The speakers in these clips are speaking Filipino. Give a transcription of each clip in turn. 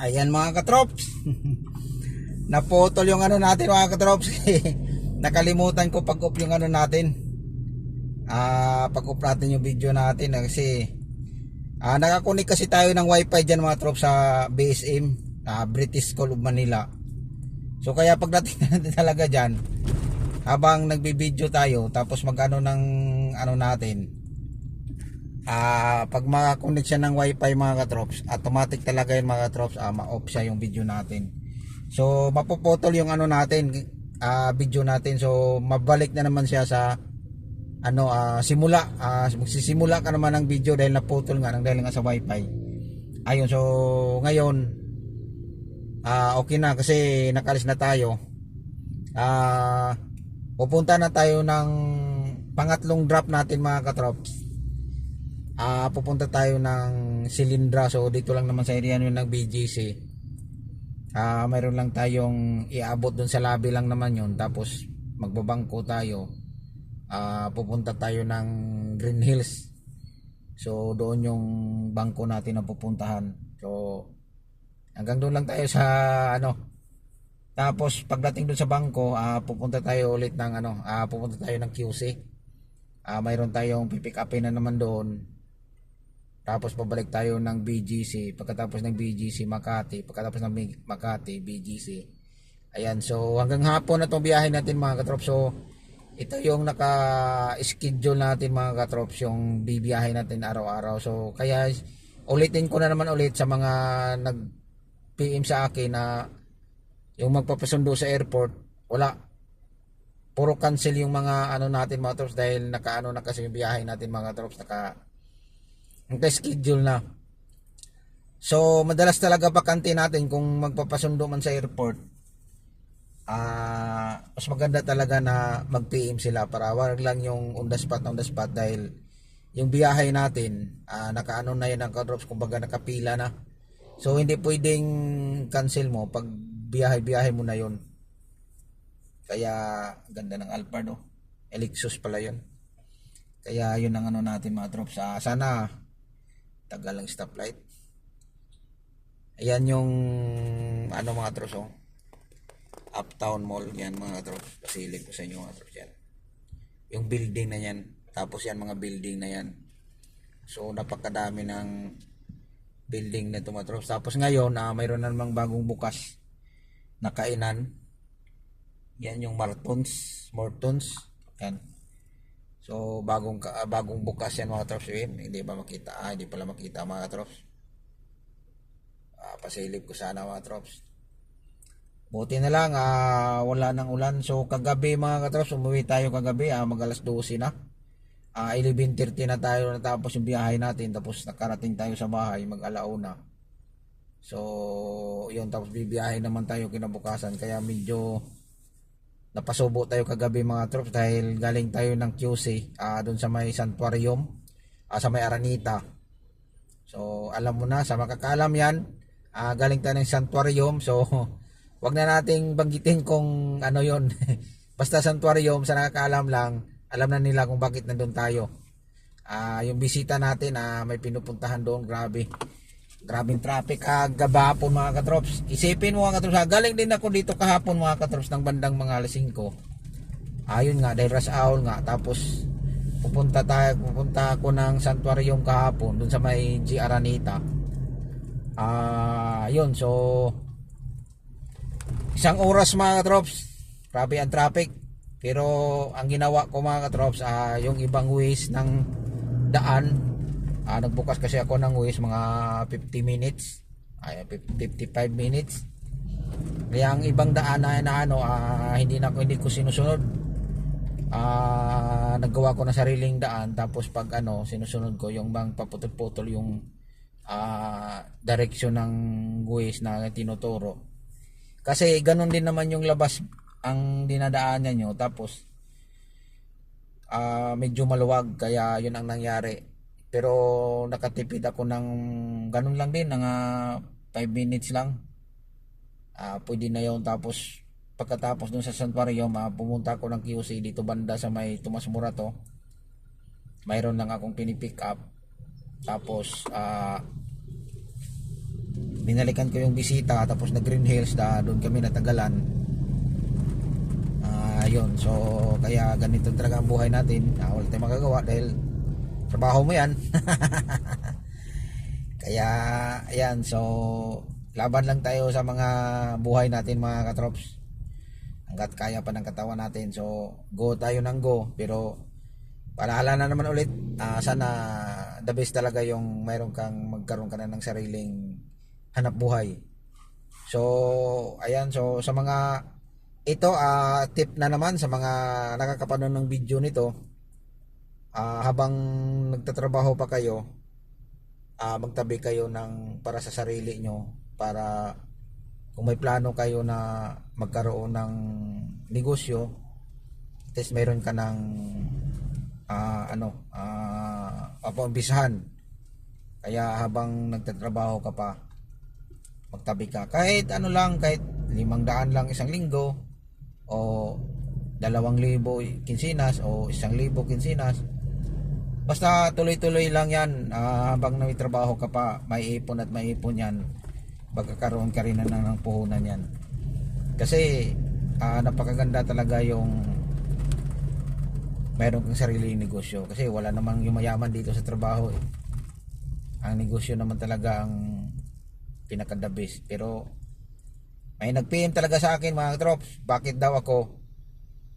Ayan mga katrops. Naputol yung ano natin mga katrops. Nakalimutan ko pag-off yung ano natin. Ah, pag-off natin yung video natin kasi ah nakakunik kasi tayo ng wifi dyan mga trops sa BSM, ah, British School of Manila. So kaya pagdating natin talaga dyan, habang nagbibideo tayo, tapos magano ng ano natin, ah pag makakonect siya ng wifi mga katrops, automatic talaga yun mga katrops, ah, ma-off siya yung video natin. So mapuputol yung ano natin, ah, video natin. So mabalik na naman siya sa ano ah, simula. Ah, magsisimula ka naman ng video dahil naputol nga ng dahil nga sa wifi. Ayun, so ngayon ah okay na kasi nakalis na tayo. Ah pupunta na tayo ng pangatlong drop natin mga katrops. Ah pupunta tayo ng Silindra. So dito lang naman sa area yun ng BGC. Ah mayroon lang tayong iabot dun sa lobby lang naman yun. Tapos magbabangko tayo. Ah pupunta tayo ng Green Hills. So doon yung bangko natin na pupuntahan. So hanggang doon lang tayo sa ano tapos pagdating doon sa bangko, ah pupunta tayo ulit ng ano, ah pupunta tayo ng QC. Ah mayroon tayong pipick upin na naman doon. Tapos pabalik tayo ng BGC, pagkatapos ng BGC Makati, pagkatapos ng Makati BGC. Ayan, so hanggang hapon na 'tong biyahe natin mga katrops. So ito yung naka-schedule natin mga katrops, yung bibiyahe natin araw-araw. So kaya ulitin ko na naman ulit sa mga nag PM sa akin na yung magpapasundo sa airport, wala. Puro cancel yung mga ano natin mga troops dahil nakaano na kasi yung biyahe natin mga troops naka naka-schedule na. So, madalas talaga bakante natin kung magpapasundo man sa airport. Ah, mas maganda talaga na mag-PM sila para wag lang yung on the spot on the spot dahil yung biyahe natin, ah, nakaano na yun ang drops kumbaga nakapila na. So hindi pwedeng cancel mo pag biyahe-biyahe mo na yon. Kaya ganda ng Alphard no. Elixus pala yon. Kaya yun ang ano natin mga troops. Ah, sana tagal ang stoplight. Ayan yung ano mga troops oh. Uptown Mall yan mga troops. Pasilip ko sa inyo mga troops yan. Yung building na yan. Tapos yan mga building na yan. So napakadami ng building na tumatros. Tapos ngayon, ah, mayroon na namang bagong bukas na kainan. Yan yung Martons, Mortons. Yan. So bagong ah, bagong bukas yan mga trops yun. Hindi ba makita? Ah, hindi pala makita mga trops. Ah, pasilip ko sana mga trops. Buti na lang, ah, wala nang ulan. So kagabi mga katrops, umuwi tayo kagabi, ah, mag alas 12 na. Ah, 11.30 na tayo natapos yung biyahe natin tapos nakarating tayo sa bahay mag alauna. So, yun tapos bibiyahe naman tayo kinabukasan kaya medyo napasubo tayo kagabi mga troops dahil galing tayo ng QC ah doon sa may santuarium ah, sa may Aranita. So, alam mo na sa makakaalam yan, ah, galing tayo ng santuarium so wag na nating banggitin kung ano yon Basta santuarium sa nakakaalam lang alam na nila kung bakit nandun tayo. Ah, yung bisita natin, ah, may pinupuntahan doon, grabe. Grabing traffic kagabapon mga katrops. Isipin mo mga katrops, ah, galing din ako dito kahapon mga katrops ng bandang mga alas 5. Ayun nga, dahil rush hour nga. Tapos, pupunta tayo, pupunta ako ng santuarium kahapon, dun sa may G. Aranita. Ah, yun, so, isang oras mga katrops. Grabe ang traffic. Pero ang ginawa ko mga katrops, ah, yung ibang ways ng daan, ah, nagbukas kasi ako ng ways mga 50 minutes, ay 55 minutes. Kaya ang ibang daan na, na ano, ah, hindi na hindi ko sinusunod. Ah, naggawa ko na sariling daan tapos pag ano, sinusunod ko yung bang paputol-putol yung ah, direksyon ng ways na tinuturo. Kasi ganun din naman yung labas ang dinadaanan nyo tapos ah medyo maluwag kaya yun ang nangyari. Pero nakatipid ako ng ganun lang din, mga 5 minutes lang. Ah pwede na yun tapos pagkatapos dun sa Santuarium, ah, pumunta ako ng QC dito banda sa may Tomas Morato. Mayroon lang akong pinipick up. Tapos ah binalikan ko yung bisita tapos nag Green Hills da doon kami natagalan ah yun so kaya ganito talaga ang buhay natin ah, wala tayong magagawa dahil trabaho mo yan. Kaya ayan so laban lang tayo sa mga buhay natin mga katrops. Hanggat kaya pa ng katawan natin. So go tayo ng go. Pero paalala na naman ulit ah, sana the best talaga yung mayroon kang magkaroon ka na ng sariling hanap buhay. So ayan so sa mga ito ah, tip na naman sa mga nakakapanood ng video nito ah, habang nagtatrabaho pa kayo ah, magtabi kayo ng para sa sarili nyo para kung may plano kayo na magkaroon ng negosyo at least meron ka ng ah, ano ah, papaumpisahan. Kaya habang nagtatrabaho ka pa magtabi ka. Kahit ano lang kahit limang daan lang isang linggo o dalawang libo kinsinas o isang libo kinsinas basta tuloy-tuloy lang yan ah, habang may trabaho ka pa may ipon at may ipon yan magkakaroon ka rin na ng puhunan yan. Kasi ah, napakaganda talaga yung meron kang sariling negosyo. Kasi wala namang yumayaman dito sa trabaho eh. ang negosyo naman talaga ang pinaka the best. Pero may nag PM talaga sa akin mga trops bakit daw ako?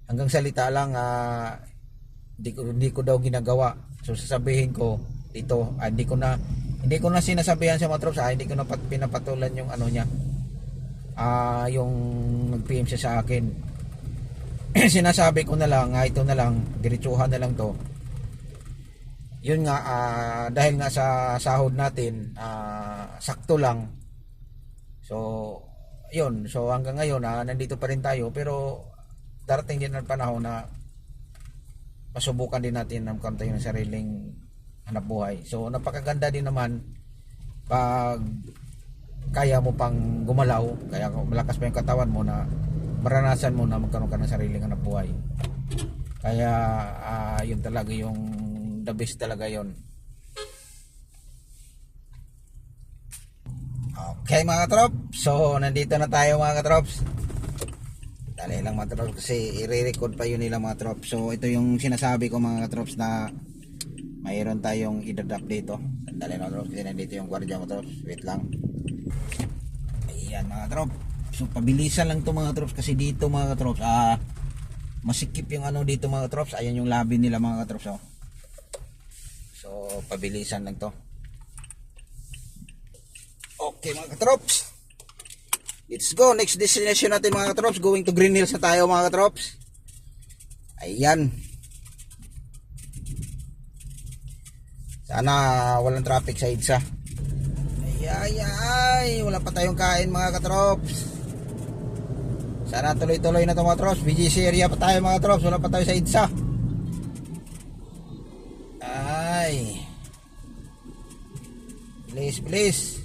Hanggang salita lang ah, di ko hindi ko daw ginagawa so sasabihin ko dito ah, hindi ko na hindi ko na sinasabihan sa mga trops ah, hindi ko na pat, pinapatulan yung ano niya ah yung nag PM siya sa akin sinasabi ko na lang, ah, ito na lang, diretsuhan na lang to. Yun nga, ah, dahil nga sa sahod natin, ah, sakto lang. So, yun. So, hanggang ngayon, ah, nandito pa rin tayo. Pero, darating din ang panahon na masubukan din natin ang tayo ng sariling hanap buhay. So, napakaganda din naman pag kaya mo pang gumalaw, kaya malakas pa yung katawan mo na maranasan mo na magkaroon ka ng sariling hanap buhay. Kaya ah, yun talaga yung the best talaga yon. Okay mga katrops, so nandito na tayo mga katrops. Dali lang mga katrops kasi i-record pa yun nila mga katrops. So ito yung sinasabi ko mga katrops na mayroon tayong idadap dito. Dali na katrops kasi nandito yung gwardiya mga katrops. Wait lang. Ayan mga katrops. So pabilisan lang to mga katrops kasi dito mga katrops ah masikip yung ano dito mga katrops. Ayan yung labi nila mga katrops oh. So pabilisan lang to. Okay mga katrops. Let's go. Next destination natin mga katrops. Going to Green Hills na tayo mga katrops. Ayan. Sana walang traffic sa EDSA. Ay, ay, ay. Wala pa tayong kain mga katrops. Sana tuloy-tuloy na ito mga katrops. BGC area pa tayo mga katrops. Wala pa tayo sa EDSA. Ay. Please, please.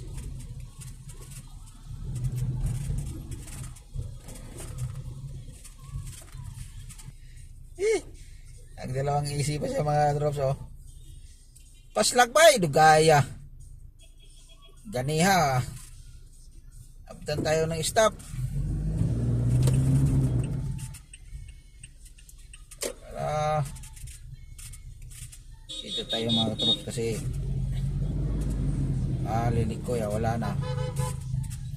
Ang dalawang isipan sa mga drops oh. Paslagbay, dugaya. Ganiha. Abtan tayo ng stop. Para dito tayo mga drops kasi ah, linig ko ya, wala na.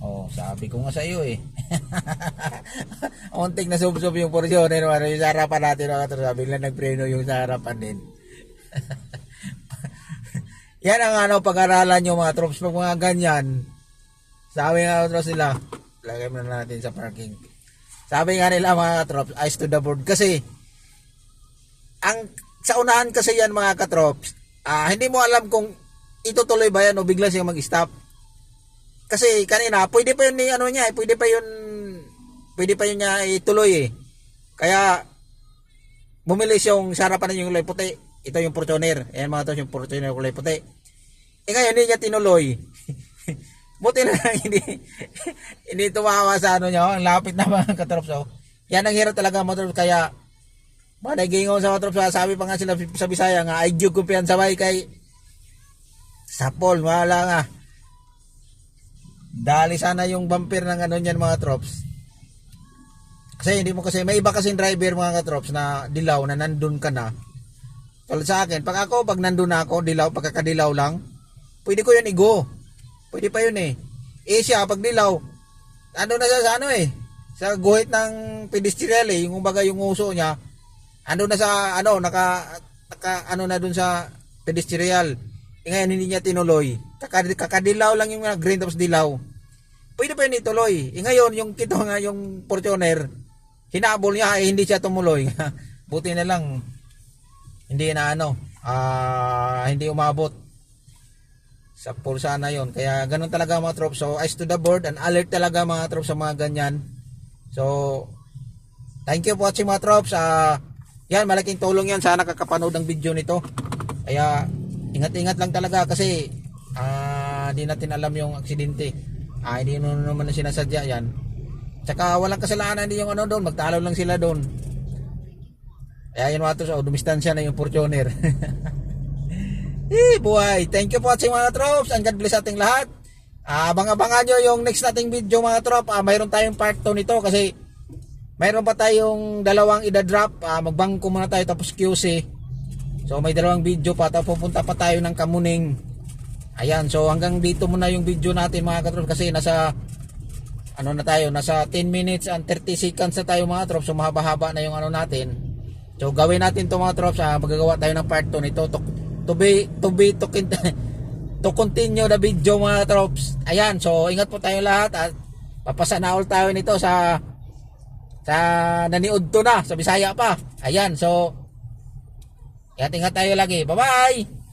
Oh, sabi ko nga sa iyo eh. Unting na sub yung Fortuner, ano, yung sa harapan natin, mga katrops, sabi lang nagpreno yung sa harapan din. Yan ang ano, pag-aralan nyo mga troops, pag mga ganyan, sabi nga troops nila, lagay mo na natin sa parking. Sabi nga nila mga katrops, eyes to the board. Kasi, ang sa unahan kasi yan mga katrops, ah, hindi mo alam kung itutuloy ba yan o bigla siyang mag-stop. Kasi kanina, pwede pa yun ni ano niya, eh, pwede pa yun pwede pa yun niya ituloy eh. Kaya bumilis yung sa harapan yung kulay puti. Ito yung Fortuner. Ayan mga to yung Fortuner kulay puti. Eh ngayon hindi niya tinuloy. Buti na lang hindi hindi tumawa sa ano niya. Ang lapit na mga katrops. Oh. Yan ang hirap talaga mga katrops. Kaya managingaw sa katrops. Sabi pa nga sila sa Bisaya nga ay jug kumpiyan sabay kay Sapol. Wala nga. Dali sana yung bumper ng ano niyan mga trops. Kasi hindi mo kasi, may iba kasing driver mga katrops na dilaw na nandun ka na. Tulad sa akin, pag ako, pag nandun na ako, dilaw, pagkakadilaw lang, pwede ko yun igo. Pwede pa yun eh. Eh siya, pag dilaw, ano na siya sa ano eh, sa guhit ng pedestrian eh, yung baga yung uso niya, ano na sa, ano, naka, naka ano na dun sa pedestrian. Eh ngayon, hindi niya tinuloy. Kaka, kakadilaw lang yung green tapos dilaw. Pwede pa yun ituloy. Eh ngayon, yung kito nga, yung Fortuner, hinabol niya, eh, hindi siya tumuloy. Buti na lang, hindi na ano, ah hindi umabot. Sa pulsa na yon kaya ganun talaga mga troops so eyes to the board. And alert talaga mga troops sa mga ganyan. So thank you for watching mga troops Ah, yan malaking tulong yan. Sana kakapanood ng video nito. Kaya ingat-ingat lang talaga kasi ah di natin alam yung aksidente ah hindi naman na sinasadya yan tsaka walang kasalanan din yung ano doon magtalo lang sila doon kaya yun mga troops oh, dumistansya na yung Fortuner Eh, buhay. Thank you for watching mga troops and God bless ating lahat. Ah, abang-abangan nyo yung next nating video mga trop. Ah, mayroon tayong part 2 nito kasi mayroon pa tayong dalawang ida-drop. Ah, magbangko muna tayo tapos QC. So may dalawang video pa tapos pupunta pa tayo ng Kamuning. Ayan, so hanggang dito muna yung video natin mga katrop kasi nasa ano na tayo, nasa 10 minutes and 30 seconds na tayo mga troops. So mahaba-haba na yung ano natin. So gawin natin to mga troops, ah, magagawa tayo ng part 2 nito. To, to be to be to, to continue the video mga troops. Ayan, so ingat po tayo lahat at papasana all tayo nito sa sa naniod to na sa Bisaya pa. Ayan, so ingat ingat tayo lagi. Bye-bye.